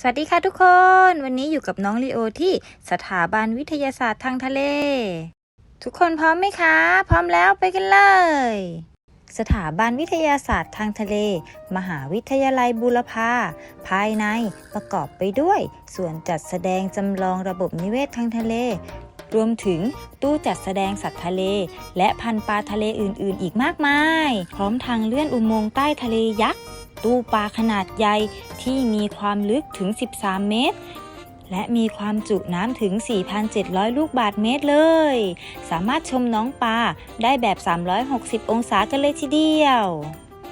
สวัสดีค่ะทุกคน วันนี้อยู่กับน้องลีโอที่สถาบันวิทยาศาสตร์ทางทะเล ทุกคนพร้อมไหมคะ พร้อมแล้วไปกันเลย สถาบันวิทยาศาสตร์ทางทะเล มหาวิทยาลัยบูรพาภายในประกอบไปด้วยส่วนจัดแสดงจำลองระบบนิเวศทางทะเล รวมถึงตู้จัดแสดงสัตว์ทะเล และพันธุ์ปลาทะเลอื่น ๆ อีกมากมาย พร้อมทางเลื่อนอุโมงค์ใต้ทะเลยักษ์ ตู้ปลาขนาดใหญ่ที่มีความลึกถึง 13 เมตร และมีความจุน้ำถึง 4,700 ลูกบาทเมตรเลย สามารถชมน้องปลาได้แบบ 360 องศากันเลยทีเดียว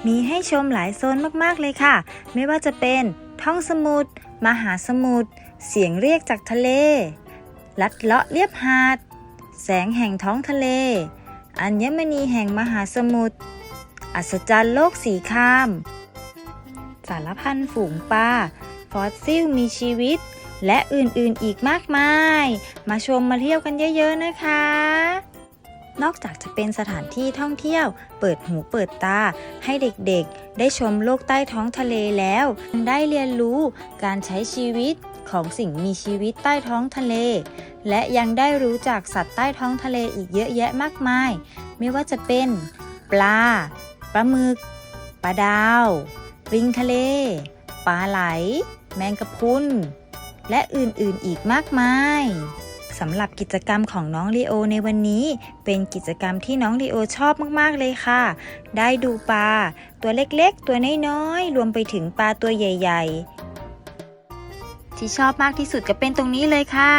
มีให้ชมหลายโซนมากๆเลยค่ะ ไม่ว่าจะเป็นท้องสมุทรมหาสมุทรเสียงเรียกจากทะเล ลัดเลาะเลียบหาด แสงแห่งท้องทะเล อัญมณีแห่งมหาสมุทร อัศจรรย์โลกสีคราม สารพันฝูงปลาฟอสซิลมีชีวิต และอื่นๆอีกมากมาย มาชมมาเที่ยวกันเยอะ ๆ นะคะ นอกจากจะเป็นสถานที่ท่องเที่ยว เปิดหูเปิดตา ให้เด็กๆ ได้ชมโลกใต้ท้องทะเลแล้ว ได้เรียนรู้การใช้ชีวิตของสิ่งมีชีวิตใต้ท้องทะเล และยังได้รู้จักสัตว์ใต้ท้องทะเลอีกเยอะแยะมากมาย ไม่ว่าจะเป็น ปลาปลาหมึกปลาดาว ปลิงทะเล ปลาไหล แมงกะพุน และอื่นๆอีกมากมายสำหรับกิจกรรมของน้องลีโอในวันนี้ เป็นกิจกรรมที่น้องลีโอชอบมากๆเลยค่ะ ได้ดูปลาตัวเล็กๆ ตัวน้อยๆ รวมไปถึงปลาตัวใหญ่ ๆ ที่ชอบมากที่สุดก็เป็นตรงนี้เลยค่ะ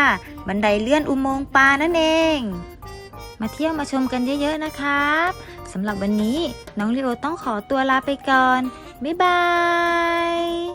บันไดเลื่อนอุโมงค์ปลานั่นเอง มาเที่ยวมาชมกันเยอะๆนะครับสำหรับวันนี้น้องลีโอต้องขอตัวลาไปก่อน บ๊ายบาย